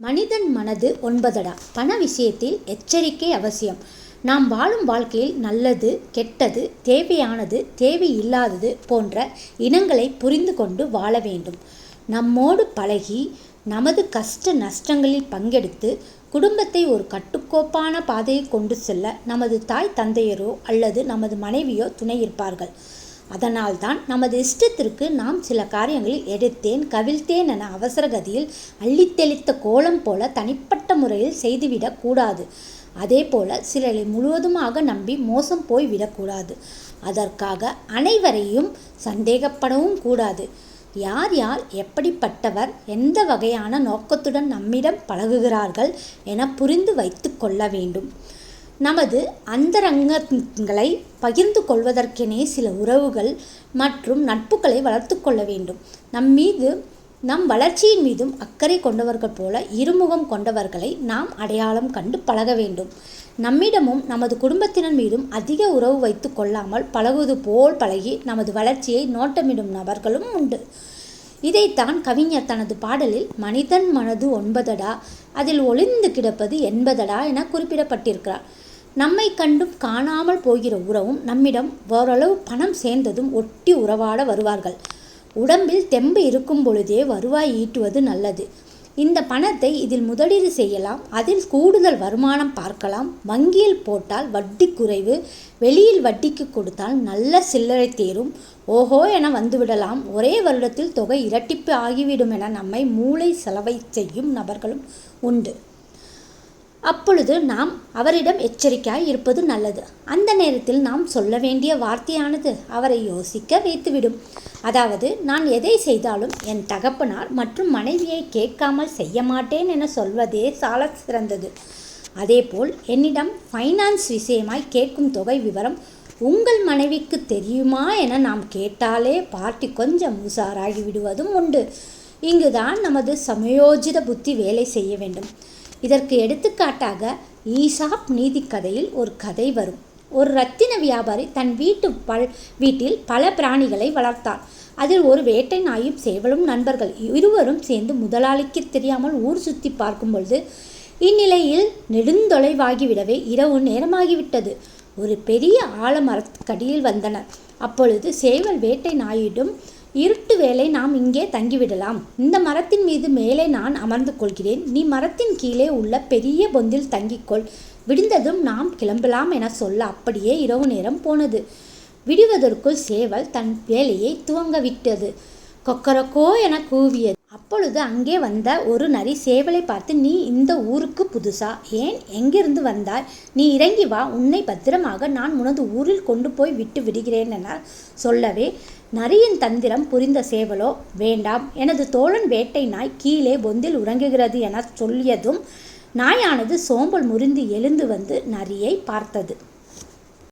மனிதன் மனது ஒன்பதடா. பண விஷயத்தில் எச்சரிக்கை அவசியம். நாம் வாழும் வாழ்க்கையில் நல்லது கெட்டது தேவையானது தேவையில்லாதது போன்ற இனங்களை புரிந்து கொண்டு வாழ வேண்டும். நம்மோடு பழகி நமது கஷ்ட நஷ்டங்களில் பங்கெடுத்து குடும்பத்தை ஒரு கட்டுக்கோப்பான பாதையில் கொண்டு செல்ல நமது தாய் தந்தையரோ அல்லது நமது மனைவியோ துணை இருப்பார்கள். அதனால்தான் நமது இஷ்டத்திற்கு நாம் சில காரியங்களில் எடுத்தேன் கவிழ்த்தேன் என அவசரகதியில் அள்ளித்தெளித்த கோலம் போல தனிப்பட்ட முறையில் செய்துவிடக் கூடாது. அதே போல சிலரை முழுவதுமாக நம்பி மோசம் போய் விடக்கூடாது அதற்காக அனைவரையும் சந்தேகப்படவும் கூடாது. யார் யார் எப்படிப்பட்டவர் எந்த வகையான நோக்கத்துடன் நம்மிடம் பழகுகிறார்கள் என புரிந்து வைத்து கொள்ள வேண்டும். நமது அந்தரங்கங்களை பகிர்ந்து கொள்வதற்கெனே சில உறவுகள் மற்றும் நட்புகளை வளர்த்து கொள்ள வேண்டும். நம் மீது நம் வளர்ச்சியின் மீதும் அக்கறை கொண்டவர்கள் போல இருமுகம் கொண்டவர்களை நாம் அடையாளம் கண்டு பழக வேண்டும். நம்மிடமும் நமது குடும்பத்தினர் மீதும் அதிக உறவு வைத்து கொள்ளாமல் பழகுவது போல் பழகி நமது வளர்ச்சியை நோட்டமிடும் நபர்களும் உண்டு. இதைத்தான் கவிஞர் தனது பாடலில் மனிதன் மனது ஒன்பதடா அதில் ஒளிந்து கிடப்பது எண்பதடா என குறிப்பிடப்பட்டிருக்கிறார். நம்மை கண்டும் காணாமல் போகிற உறவும் நம்மிடம் ஓரளவு பணம் சேர்ந்ததும் ஒட்டி உறவாட வருவார்கள். உடம்பில் தெம்பு இருக்கும் பொழுதே வருவாய் ஈட்டுவது நல்லது. இந்த பணத்தை இதில் முதலீடு செய்யலாம் அதில் கூடுதல் வருமானம் பார்க்கலாம் வங்கியில் போட்டால் வட்டி குறைவு வெளியில் வட்டிக்கு கொடுத்தால் நல்ல சில்லறை தேரும் ஓஹோ என வந்துவிடலாம். ஒரே வருடத்தில் தொகை இரட்டிப்பு ஆகிவிடும் என நம்மை மூளை செலவை செய்யும் நபர்களும் உண்டு. அப்பொழுது நாம் அவரிடம் எச்சரிக்கையாய் இருப்பது நல்லது. அந்த நேரத்தில் நாம் சொல்ல வேண்டிய வார்த்தையானது அவரை யோசிக்க வைத்துவிடும். அதாவது நான் எதை செய்தாலும் என் தகப்பனார் மற்றும் மனைவியை கேட்காமல் செய்ய மாட்டேன் என சொல்வதே சால சிறந்தது. அதேபோல் என்னிடம் ஃபைனான்ஸ் விஷயமாய் கேட்கும் தொகை விவரம் உங்கள் மனைவிக்கு தெரியுமா என நாம் கேட்டாலே பார்ட்டி கொஞ்சம் உஷாராகி விடுவதும் உண்டு. இங்குதான் நமது சமயோஜித புத்தி வேலை செய்ய வேண்டும். இதற்கு எடுத்துக்காட்டாக ஈசாப் நீதி கதையில் ஒரு கதை வரும். ஒரு ரத்தின வியாபாரி தன் வீட்டு பல் வீட்டில் பல பிராணிகளை வளர்த்தார். அதில் ஒரு வேட்டை நாயும் சேவலும் நண்பர்கள் இருவரும் சேர்ந்து முதலாளிக்கு தெரியாமல் ஊர் சுற்றி பார்க்கும் பொழுது இந்நிலையில் நெடுந்தொலைவாகிவிடவே இரவு நேரமாகிவிட்டது. ஒரு பெரிய ஆலமரத்துக்கடியில் வந்தனர். அப்பொழுது சேவல் வேட்டை நாயிடம் இருட்டு வேலை நாம் இங்கே தங்கிவிடலாம். இந்த மரத்தின் மீது மேலே நான் அமர்ந்து கொள்கிறேன். நீ மரத்தின் கீழே உள்ள பெரிய பொந்தில் தங்கிக்கொள். விடிந்ததும் நாம் கிளம்பலாம் என சொல்ல அப்படியே இரவு நேரம் போனது. விடுவதற்குள் சேவல் தன் வேலையை துவங்க விட்டது கொக்கரக்கோ என கூவியது. அப்பொழுது அங்கே வந்த ஒரு நரி சேவலை பார்த்து நீ இந்த ஊருக்கு புதுசா? ஏன் எங்கிருந்து வந்தாய்? நீ இறங்கி வா. உன்னை பத்திரமாக நான் உனது ஊரில் கொண்டு போய் விட்டு விடுகிறேன் என சொல்லவே நரியின் தந்திரம் புரிந்த சேவலோ வேண்டாம் எனது தோழன் வேட்டை நாய் கீழே பொந்தில் உறங்குகிறது என சொல்லியதும் நாயானது சோம்பல் முறிந்து எழுந்து வந்து நரியை பார்த்தது.